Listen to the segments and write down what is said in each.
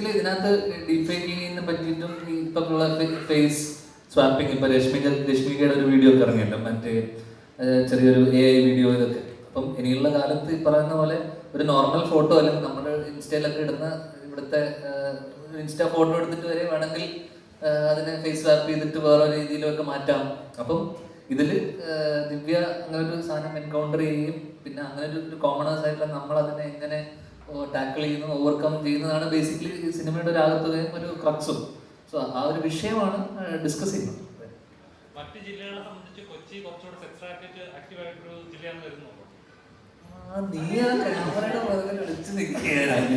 Basically ഇതിനകത്ത് deep ഫേക്കിങ്ങിനെ പറ്റിയിട്ടും ഇപ്പം ഉള്ള ഫേസ് സ്വാപ്പിംഗ് ഇപ്പൊ രശ്മിക രശ്മികയുടെ ഒരു വീഡിയോ ഒക്കെ ഇറങ്ങിയല്ലോ മറ്റേ ചെറിയൊരു എ ഐ വീഡിയോ ഇതൊക്കെ. അപ്പം ഇനിയുള്ള കാലത്ത് ഈ പറയുന്ന പോലെ ഒരു നോർമൽ ഫോട്ടോ അല്ലെങ്കിൽ നമ്മുടെ ഇൻസ്റ്റയിലൊക്കെ ഇടുന്ന ഇവിടുത്തെ ഇൻസ്റ്റ ഫോട്ടോ എടുത്തിട്ട് വരെ വേണമെങ്കിൽ അതിനെ ഫേസ് സ്വാപ്പ് ചെയ്തിട്ട് വേറെ രീതിയിലൊക്കെ മാറ്റാം. അപ്പം ഇതിൽ ദിവ്യ അങ്ങനെ ഒരു സാധനം എൻകൗണ്ടർ ചെയ്യുകയും പിന്നെ അങ്ങനെ ഒരു കോമണേഴ്സ് ആയിട്ടുള്ള നമ്മൾ അതിനെ എങ്ങനെ ടാക്കിൾ ചെയ്യുന്നു ഓവർകം ചെയ്യുന്നതാണ് ബേസിക്കലി സിനിമയുടെ ഒരു ആകത്തതയും ഒരു ക്രക്സും സോ ആ ഒരു വിഷയമാണ് ഡിസ്കസ് ചെയ്യുന്നത്. മറ്റ് ജില്ലകളെ സംബന്ധിച്ച് കൊച്ചി കുറച്ചുകൂടെ സെക്സ് റാക്കറ്റ് ആയിട്ടൊരു ജില്ലയാണെന്ന് വരുന്നുണ്ടോ ആ, നീ ആ ക്യാമറയുടെ പുറകിൽ വിളിച്ച് നിൽക്കുകയാണ്.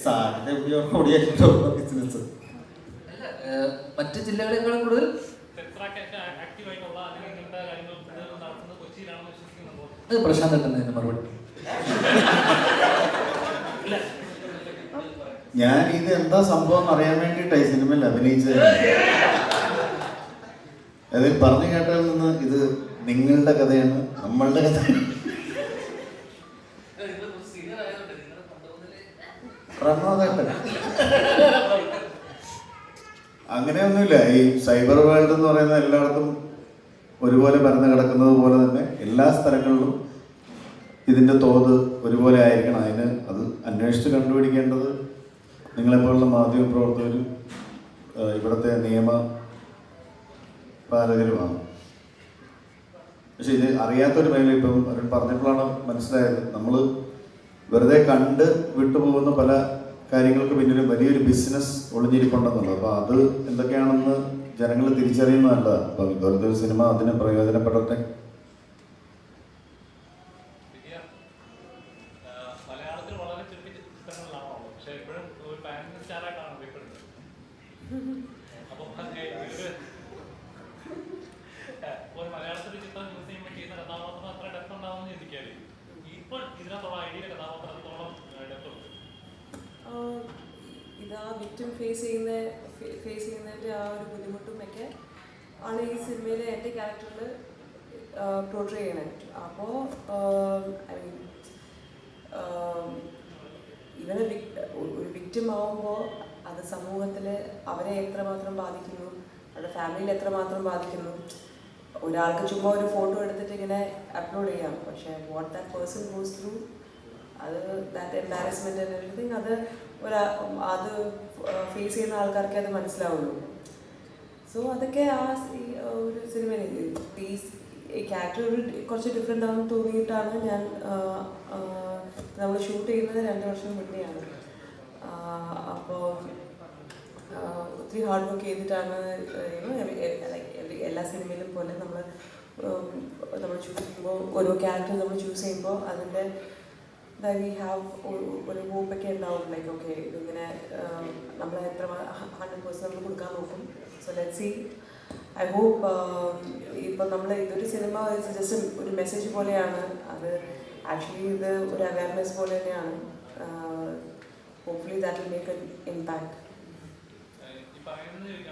സാറിന്റെ ബിസിനസ് അല്ല, ഏഹ്, മറ്റ് ജില്ലകളെക്കാളും കൂടുതൽ പ്രശാന്ത് മറുപടി. ഞാൻ ഇത് എന്താ സംഭവം എന്ന് അറിയാൻ വേണ്ടിയിട്ടായി സിനിമയിൽ അഭിനയിച്ചത്? അതിൽ പറഞ്ഞു കേട്ടാൽ നിന്ന് ഇത് നിങ്ങളുടെ കഥയാണ് നമ്മളുടെ കഥയാണ്. അങ്ങനെയൊന്നുമില്ല ഈ സൈബർ വേൾഡ് എന്ന് പറയുന്ന എല്ലായിടത്തും ഒരുപോലെ പറഞ്ഞു കിടക്കുന്നത് പോലെ തന്നെ എല്ലാ സ്ഥലങ്ങളിലും ഇതിന്റെ തോത് ഒരുപോലെ ആയിരിക്കണം. അതിന് അത് അന്വേഷിച്ച് കണ്ടുപിടിക്കേണ്ടത് നിങ്ങളെപ്പോലുള്ള മാധ്യമ പ്രവർത്തകരും ആ, ഇവിടുത്തെ നിയമ പാലകരുമാണ്. പക്ഷെ ഇത് അറിയാത്തൊരു മേഖല ഇപ്പം അവർ പറഞ്ഞപ്പോഴാണ് മനസ്സിലായത്. നമ്മൾ വെറുതെ കണ്ട് വിട്ടുപോകുന്ന പല കാര്യങ്ങൾക്ക് പിന്നിലും വലിയൊരു ബിസിനസ് ഒളിഞ്ഞിരിപ്പുണ്ടെന്നുള്ളത്. അപ്പോൾ അത് എന്തൊക്കെയാണെന്ന് ജനങ്ങൾ തിരിച്ചറിയുന്നതല്ല അപ്പം ഇതുപോലത്തെ ഒരു സിനിമ അതിന് പ്രയോജനപ്പെടട്ടെ ദിവ്യ, ആ, മലയാളത്തിൽ വളരെ ചുരുക്ക ചിത്രങ്ങളിലാണോ പക്ഷെ സ്റ്റാർ ആയിട്ടാണ് അറിയപ്പെടുന്നത് അപ്പം ഒരു മലയാളത്തിൽ ചിത്രം യൂസ് ചെയ്യുമ്പോൾ ചെയ്യുന്ന കഥാപാത്രം അത്ര ഡെപ്ത് ഉണ്ടാവുമെന്ന് ചിന്തിക്കാതെ. ഇപ്പോൾ ഇതിനകത്തുള്ള ഐഡിയയുടെ കഥാപാത്രത്തോളം ഡെപ്ത് ഉണ്ട്. ഇതാ വിക്ടിം ഫേസ് ചെയ്യുന്ന ഫേസ് ചെയ്യുന്നതിന്റെ ആ ഒരു ബുദ്ധിമുട്ടും ഒക്കെ ആണ് ഈ സിനിമയിലെ എന്റെ ക്യാരക്ടറിൽ പോർട്രേ ചെയ്യണത്. അപ്പോൾ ഐ മീൻ ആവുമ്പോൾ അത് സമൂഹത്തിൽ അവരെ എത്രമാത്രം ബാധിക്കുന്നു അവരുടെ ഫാമിലിയിൽ എത്രമാത്രം ബാധിക്കുന്നു. ഒരാൾക്ക് ചുമ്മാ ഒരു ഫോട്ടോ എടുത്തിട്ട് ഇങ്ങനെ അപ്ലോഡ് ചെയ്യാം. പക്ഷേ what that person goes through അത് ദാറ്റ് എംബാരസ്മെന്റ് ആൻഡ് എവറിഥിങ് അത് ഒരാ അത് ഫേസ് ചെയ്യുന്ന ആൾക്കാർക്കേ അത് മനസ്സിലാവുള്ളൂ. സോ അതൊക്കെ ആ ഒരു സിനിമയിൽ ഈ ക്യാരക്ടർ ഒരു കുറച്ച് ഡിഫറെന്റ് ആണെന്ന് തോന്നിയിട്ടാണ് ഞാൻ നമ്മൾ ഷൂട്ട് ചെയ്യുന്നത് രണ്ട് വർഷം മുന്നെയാണ് അപ്പോൾ ഒത്തിരി ഹാർഡ് വർക്ക് ചെയ്തിട്ടാണ് എ- എല്ലാ സിനിമയിലും പോലെ നമ്മൾ നമ്മൾ ചൂസ് ചെയ്യുമ്പോൾ ഓരോ ക്യാരക്ടർ നമ്മൾ ചൂസ് ചെയ്യുമ്പോൾ അതിന്റെ വി ഹാവ് ഒരു ഹോപ്പൊക്കെ ഉണ്ടാവും. ലൈക്ക് ഓക്കെ ഇതിങ്ങനെ നമ്മളെ എത്ര ഹൺഡ്രഡ് പേഴ്സൺ നമ്മൾ കൊടുക്കാൻ നോക്കും. So let see I hope ഇപ്പം നമ്മൾ ഇതൊരു സിനിമ ജസ്റ്റ് ഒരു മെസ്സേജ് പോലെയാണ്. അത് ആക്ച്വലി ഇത് ഒരു അവയർനെസ് പോലെ തന്നെയാണ്. Hopefully that will make an impact ഈ പറയുന്നത്